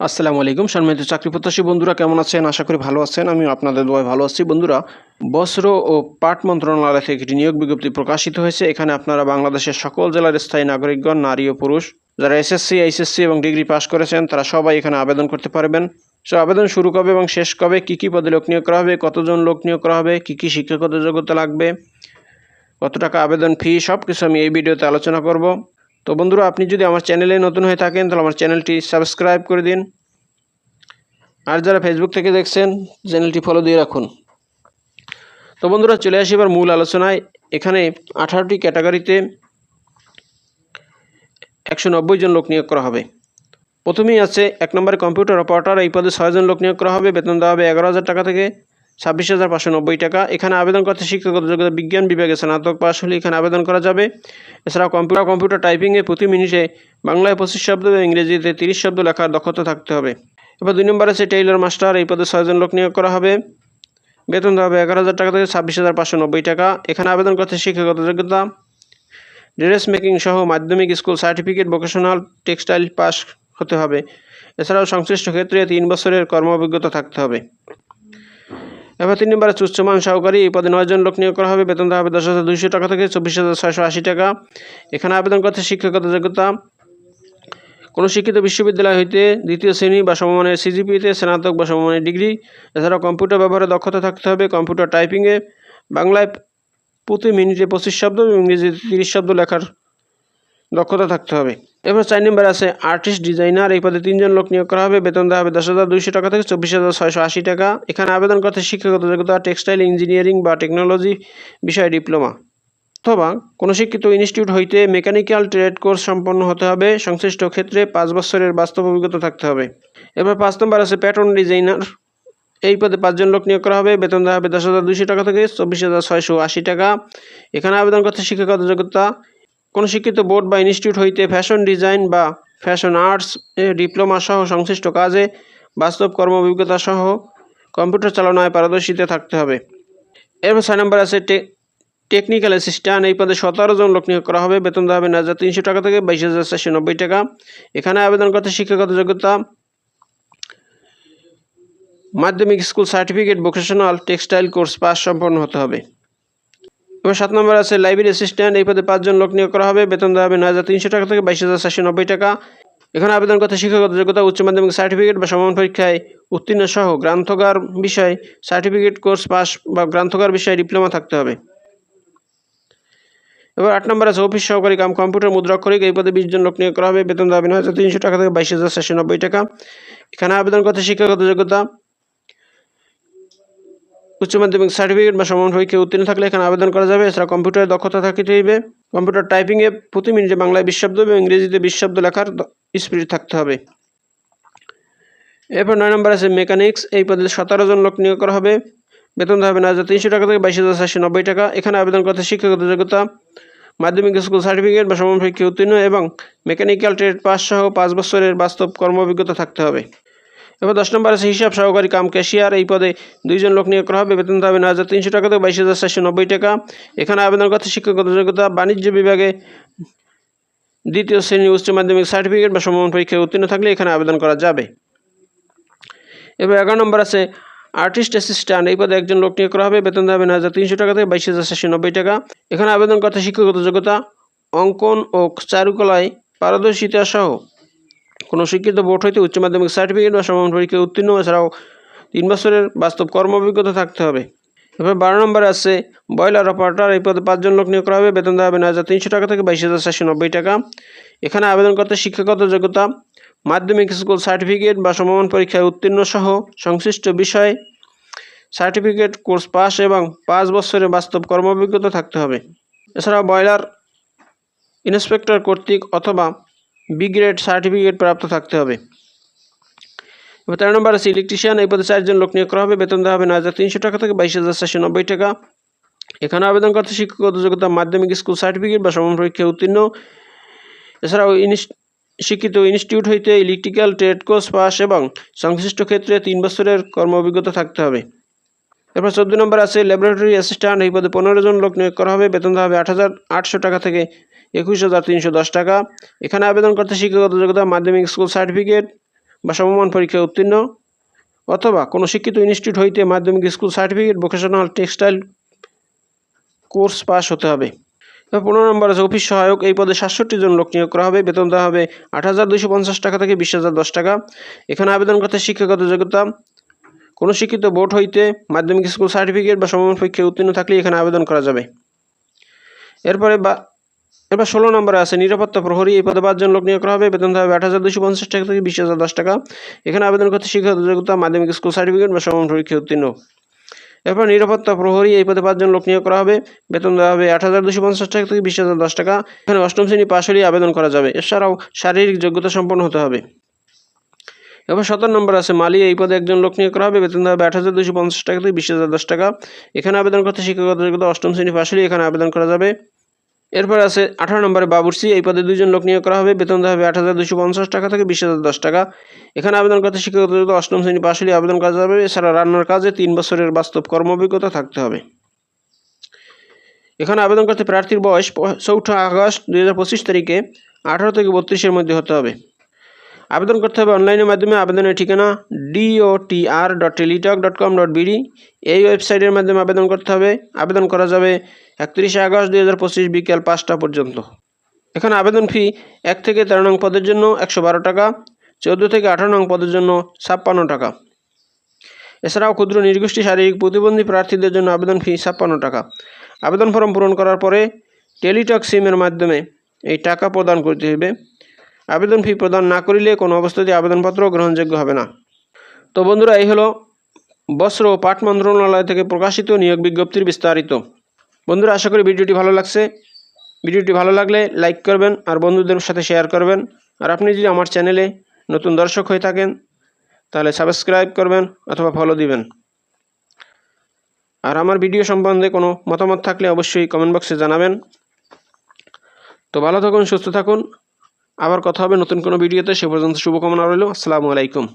আসসালামু আলাইকুম সম্মানিত চাকরি প্রত্যাশী বন্ধুরা, কেমন আছেন? আশা করি ভালো আছেন। আমি আপনাদের দোয়ায় ভালো আছি। বন্ধুরা, বস্ত্র ও পাট মন্ত্রণালয় থেকে একটি নিয়োগ বিজ্ঞপ্তি প্রকাশিত হয়েছে। এখানে আপনারা বাংলাদেশের সকল জেলার স্থায়ী নাগরিকগণ, নারী ও পুরুষ, যারা এসএসসি এইচএসসি এবং ডিগ্রি পাস করেছেন, তারা সবাই এখানে আবেদন করতে পারবেন। সো, আবেদন শুরু কবে এবং শেষ কবে? কী কী পদে লোক নিয়োগ করা হবে? কতজন লোক নিয়োগ করা হবে? কী কী শিক্ষাগত যোগ্যতা লাগবে? কত টাকা আবেদন ফি? সব কিছু আমি এই ভিডিওতে আলোচনা করব। তো বন্ধুরা, আপনি যদি আমার চ্যানেলে নতুন হয়ে থাকেন, তাহলে আমার চ্যানেলটি সাবস্ক্রাইব করে দিন। আর যারা ফেসবুক থেকে দেখছেন, চ্যানেলটি ফলো দিয়ে রাখুন। তো বন্ধুরা, চলে আসি এবার মূল আলোচনায়। এখানে আঠারোটি ক্যাটাগরিতে একশো নব্বই জন লোক নিয়োগ করা হবে। প্রথমেই আছে এক নম্বরে কম্পিউটার অপারেটর, এই পদে ছয়জন লোক নিয়োগ করা হবে। বেতন দেওয়া হবে এগারো হাজার টাকা থেকে। ছাব্বিশ হাজার পাঁচশো নব্বই টাকা। এখানে আবেদন করতে শিক্ষাগত যোগ্যতা বিজ্ঞান বিভাগে স্নাতক পাশ হলে এখানে আবেদন করা যাবে। এছাড়াও কম্পিউটার কম্পিউটার টাইপিংয়ে প্রতি মিনিটে বাংলায় পঁচিশ শব্দ এবং ইংরেজিতে তিরিশ শব্দ লেখার দক্ষতা থাকতে হবে। এবার দুই নম্বর আছে টেইলর মাস্টার। এই পদে ছয়জন লোক নিয়োগ করা হবে। বেতন দেওয়া হবে এগারো হাজার টাকা থেকে ছাব্বিশ হাজার পাঁচশো নব্বই টাকা। এখানে আবেদন করতে শিক্ষাগত যোগ্যতা, ড্রেস মেকিং সহ মাধ্যমিক school certificate, vocational, textile pass হতে হবে। এছাড়াও সংশ্লিষ্ট ক্ষেত্রে তিন বছরের কর্ম অভিজ্ঞতা থাকতে হবে। এবার তিন নম্বরে উচ্চমান সহকারী এই পদে নয়জন লোক নিয়োগ করা হবে। বেতন দেওয়া হবে দশ হাজার দুইশো টাকা থেকে চব্বিশ হাজার ছয়শো আশি টাকা। এখানে আবেদন করতে শিক্ষাগত যোগ্যতা। কোনো শিক্ষিত বিশ্ববিদ্যালয় হইতে দ্বিতীয় শ্রেণি বা সমমানের সিজিপিতে স্নাতক বা সমমানের ডিগ্রি। এছাড়াও কম্পিউটার ব্যবহারে দক্ষতা থাকতে হবে। কম্পিউটার টাইপিংয়ে বাংলায় প্রতি মিনিটে পঁচিশ শব্দ এবং ইংরেজিতে তিরিশ শব্দ লেখার দক্ষতা থাকতে হবে। এবার চার নম্বর আছে আর্টিস্ট ডিজাইনার এই পদে তিনজন লোক নিয়োগ করা হবে। বেতন দেওয়া হবে দশ হাজার দুইশো টাকা থেকে চব্বিশ হাজার ছয়শো আশি টাকা। এখানে আবেদন করতে শিক্ষাগত যোগ্যতা টেক্সটাইল ইঞ্জিনিয়ারিং বা টেকনোলজি বিষয়ে ডিপ্লোমা অথবা কোনো শিক্ষিত ইনস্টিটিউট হইতে মেকানিক্যাল ট্রেড কোর্স সম্পন্ন হতে হবে। সংশ্লিষ্ট ক্ষেত্রে পাঁচ বছরের বাস্তব অভিজ্ঞতা থাকতে হবে। এবার পাঁচ নম্বর আছে প্যাটার্ন ডিজাইনার এই পদে পাঁচজন লোক নিয়োগ করা হবে। বেতন দেওয়া হবে দশ হাজার দুইশো টাকা থেকে চব্বিশ হাজার ছয়শো আশি টাকা। এখানে আবেদন করতে শিক্ষাগত যোগ্যতা কোনো শিক্ষিত বোর্ড বা ইনস্টিটিউট হইতে ফ্যাশন ডিজাইন বা ফ্যাশন আর্টস এ ডিপ্লোমা সহ সংশ্লিষ্ট কাজে বাস্তব কর্ম অভিজ্ঞতা সহ কম্পিউটার চালনায় পারদর্শিতা থাকতে হবে। এরপর ছয় নম্বর আছে টেকনিক্যাল অ্যাসিস্ট্যান্ট। এই পদে সতেরো জন লোক নিয়োগ করা হবে। বেতন দেওয়া হবে নয় হাজার তিনশো টাকা থেকে বাইশ হাজার চারশো নব্বই টাকা। এখানে আবেদন করতে শিক্ষাগত যোগ্যতা, মাধ্যমিক school certificate, vocational, textile course pass সম্পন্ন হতে হবে। এবার সাত নম্বর আছে লাইব্রেরি অ্যাসিস্ট্যান্ট এই পদে পাঁচজন লোক নিয়োগ করা হবে। বেতন দেওয়া হবে নয় হাজার তিনশো টাকা থেকে বাইশ হাজার চারশো নব্বই টাকা। এখানে আবেদন করতে শিক্ষাগত যোগ্যতা, উচ্চ মাধ্যমিক সার্টিফিকেট বা সমান পরীক্ষায় উত্তীর্ণ সহ গ্রন্থগার বিষয় সার্টিফিকেট কোর্স পাস বা গ্রন্থগার বিষয়ে ডিপ্লোমা থাকতে হবে। এবার আট নম্বর আছে অফিস সহকারী কাম কম্পিউটার মুদ্রাক্ষরিক এই পদে বিশ জন লোক নিয়োগ করা হবে। বেতন হবে নয় হাজার তিনশো টাকা থেকে বাইশ হাজার চারশো নব্বই টাকা। এখানে আবেদন করতে শিক্ষাগত যোগ্যতা উচ্চ মাধ্যমিক সার্টিফিকেট বা সমান পরীক্ষায় উত্তীর্ণ থাকলে এখানে আবেদন করা যাবে। এছাড়া কম্পিউটারে দক্ষতা থাকতে হইবে। কম্পিউটার টাইপিংয়ে প্রতি মিনিটে বাংলায় বিশ শব্দ এবং ইংরেজিতে বিশ শব্দ লেখার স্পিড থাকতে হবে। এরপর নয় নম্বর আছে মেকানিক্স এই পদে সতেরো জন লোক নিয়োগ করা হবে। বেতন হবে নয় হাজার তিনশো টাকা থেকে বাইশ হাজার চারশো নব্বই টাকা। এখানে আবেদন করতে শিক্ষাগত যোগ্যতা, মাধ্যমিক স্কুল সার্টিফিকেট বা সমান পরীক্ষায় উত্তীর্ণ এবং মেকানিক্যাল ট্রেড পাস সহ পাঁচ বছরের বাস্তব কর্ম অভিজ্ঞতা থাকতে হবে। এবার দশ নম্বর আছে, হিসাব সহকারী কাম ক্যাশিয়ার। এই পদে দুইজন লোক নিয়োগ করা হবে। বেতন হবে নয় হাজার তিনশো টাকা থেকে বাইশ হাজার চারশো নব্বই টাকা। এখানে আবেদন করতে শিক্ষাগত যোগ্যতা, বাণিজ্য বিভাগে দ্বিতীয় শ্রেণি উচ্চ মাধ্যমিক সার্টিফিকেট বা সমমান পরীক্ষায় উত্তীর্ণ থাকলে এখানে আবেদন করা যাবে। এবার এগারো নম্বর আছে, আর্টিস্ট অ্যাসিস্ট্যান্ট। এই পদে একজন লোক নিয়োগ করা হবে। বেতন হবে নয় হাজার তিনশো টাকা থেকে বাইশ হাজার চারশো নব্বই টাকা। এখানে আবেদন করতে শিক্ষাগত যোগ্যতা, অঙ্কন ও চারুকলায় পারদর্শিতা সহ কোনো শিক্ষিত বোর্ড হইতে উচ্চ মাধ্যমিক সার্টিফিকেট বা সমান পরীক্ষায় উত্তীর্ণ এছাড়াও তিন বছরের বাস্তব কর্ম অভিজ্ঞতা থাকতে হবে। এবার বারো নম্বরে আছে বয়লার অপারেটর, এই পদে পাঁচজন লোক নিয়োগ করা হবে। বেতন দেওয়া হবে নয় হাজার তিনশো টাকা থেকে বাইশ হাজার চারশো নব্বই টাকা। এখানে আবেদন করতে শিক্ষাগত যোগ্যতা, মাধ্যমিক স্কুল সার্টিফিকেট বা সমমান পরীক্ষায় উত্তীর্ণ সহ সংশ্লিষ্ট বিষয়ে সার্টিফিকেট কোর্স পাস এবং পাঁচ বছরের বাস্তব কর্ম অভিজ্ঞতা থাকতে হবে। এছাড়াও ব্রয়লার ইন্সপেক্টর কর্তৃক অথবা বি গ্রেড সার্টিফিকেট প্রাপ্ত থাকতে হবে। এবার তেরো নম্বর আছে ইলেকট্রিশিয়ান এই পদে চারজন লোক নিয়োগ করা হবে। বেতন দেওয়া হবে নয় হাজার তিনশো টাকা থেকে বাইশ হাজার চারশো নব্বই টাকা। এখানে আবেদন করতে শিক্ষাগত যোগ্যতা মাধ্যমিক স্কুল সার্টিফিকেট বা সমান পরীক্ষায় উত্তীর্ণ। এছাড়াও শিক্ষিত ইনস্টিটিউট হইতে ইলেকট্রিক্যাল ট্রেড কোর্স পাস এবং সংশ্লিষ্ট ক্ষেত্রে তিন বছরের কর্ম অভিজ্ঞতা থাকতে হবে। এরপর চোদ্দ নম্বর আছে ল্যাবরেটরি অ্যাসিস্ট্যান্ট এই পদে পনেরো জন লোক নিয়োগ করা হবে। বেতন দেওয়া হবে আট হাজার আটশো টাকা থেকে একুশ হাজার তিনশো দশ টাকা। এখানে আবেদন করতে শিক্ষাগত যোগ্যতা, মাধ্যমিক স্কুল সার্টিফিকেট বা সমমান পরীক্ষায় উত্তীর্ণ অথবা কোনো শিক্ষিত ইনস্টিটিউট হইতে মাধ্যমিক school certificate, vocational textile course pass হতে হবে। এবার পনেরো নম্বর আছে, অফিস সহায়ক। এই পদে সাতষট্টি জন লোক নিয়োগ করা হবে। বেতন দেওয়া হবে আট হাজার দুশো পঞ্চাশ টাকা থেকে বিশ হাজার দশ টাকা। এখানে আবেদন করতে শিক্ষাগত যোগ্যতা, কোনো শিক্ষিত বোর্ড হইতে মাধ্যমিক স্কুল সার্টিফিকেট বা সমমান পরীক্ষায় উত্তীর্ণ থাকলে এখানে আবেদন করা যাবে। এরপরে বা এবার ষোলো নম্বরে আছে, নিরাপত্তা প্রহরী এই পদে পাঁচজন লোক নিয়োগ করা হবে। বেতন হবে আট হাজার দুশো পঞ্চাশ টাকা থেকে বিশ হাজার দশ টাকা। এখানে আবেদন করতে শিক্ষাগত যোগ্যতা মাধ্যমিক স্কুল সার্টিফিকেট বা সমান পরীক্ষায় উত্তীর্ণ। এরপর নিরাপত্তা প্রহরী এই পদে পাঁচজন লোক নিয়োগ করা হবে। বেতন দেওয়া হবে আট হাজার দুশো পঞ্চাশ টাকা থেকে বিশ হাজার দশ টাকা। এখানে অষ্টম শ্রেণি পাশ হলেই আবেদন করা যাবে। এছাড়াও শারীরিক যোগ্যতা সম্পন্ন হতে হবে। এবার সতেরো নম্বর আছে মালি এই পদে একজন লোক নিয়োগ করা হবে। বেতন দেওয়া হবে আট হাজার দুশো পঞ্চাশ টাকা থেকে বিশ হাজার দশ টাকা। এখানে আবেদন করতে শিক্ষাগত যোগ্যতা অষ্টম শ্রেণি পাশ হলেই এখানে আবেদন করা যাবে। এরপর আছে আঠারো নম্বরে বাবুরসি এই পদে দুজন লোক নিয়োগ করা হবে। বেতন হবে আট হাজার দুশো পঞ্চাশ টাকা থেকে বিশ হাজার দশ টাকা। এখানে আবেদন করতে শিক্ষাগত অষ্টম শ্রেণি পাশ হলে আবেদন করা যাবে। এছাড়া রান্নার কাজে তিন বছরের বাস্তব কর্ম অভিজ্ঞতা থাকতে হবে। এখানে আবেদন করতে প্রার্থীর বয়স চৌঠা আগস্ট দুই হাজার পঁচিশ তারিখে আঠারো থেকে বত্রিশের মধ্যে হতে হবে। আবেদন করতে হবে অনলাইনের মাধ্যমে। আবেদনের ঠিকানা DOTR dot Teletalk dot com dot BD এই ওয়েবসাইটের মাধ্যমে আবেদন করতে হবে। আবেদন করা যাবে একত্রিশে আগস্ট দুই হাজার পঁচিশ বিকেল পাঁচটা পর্যন্ত। এখানে আবেদন ফি এক থেকে তেরো নং পদের জন্য একশো বারো টাকা, চৌদ্দ থেকে আঠারো নং পদের জন্য ছাপ্পান্ন টাকা। এছাড়াও ক্ষুদ্র নির্গোষ্ঠী শারীরিক প্রতিবন্ধী প্রার্থীদের জন্য আবেদন ফি ছাপ্পান্ন টাকা। আবেদন ফর্ম পূরণ করার পরে টেলিটক সিমের মাধ্যমে এই টাকা প্রদান করতে হবে। আবেদন ফি প্রদান না করিলে কোনো অবস্থাতে আবেদনপত্র গ্রহণযোগ্য হবে না। তো বন্ধুরা, এই হলো বস্ত্র ও পাট মন্ত্রণালয় থেকে প্রকাশিত নিয়োগ বিজ্ঞপ্তির বিস্তারিত। বন্ধুরা, আশা করি ভিডিওটি ভালো লাগছে। ভিডিওটি ভালো লাগলে লাইক করবেন আর বন্ধুদের সাথে শেয়ার করবেন। আর আপনি যদি আমার চ্যানেলে নতুন দর্শক হয়ে থাকেন, তাহলে সাবস্ক্রাইব করবেন অথবা ফলো দিবেন। আর আমার ভিডিও সম্বন্ধে কোনো মতামত থাকলে অবশ্যই কমেন্ট বক্সে জানাবেন। তো ভালো থাকুন, সুস্থ থাকুন। আবার কথা হবে নতুন কোনো ভিডিওতে সে পর্যন্ত শুভকামনা রইল। আসসালামু আলাইকুম।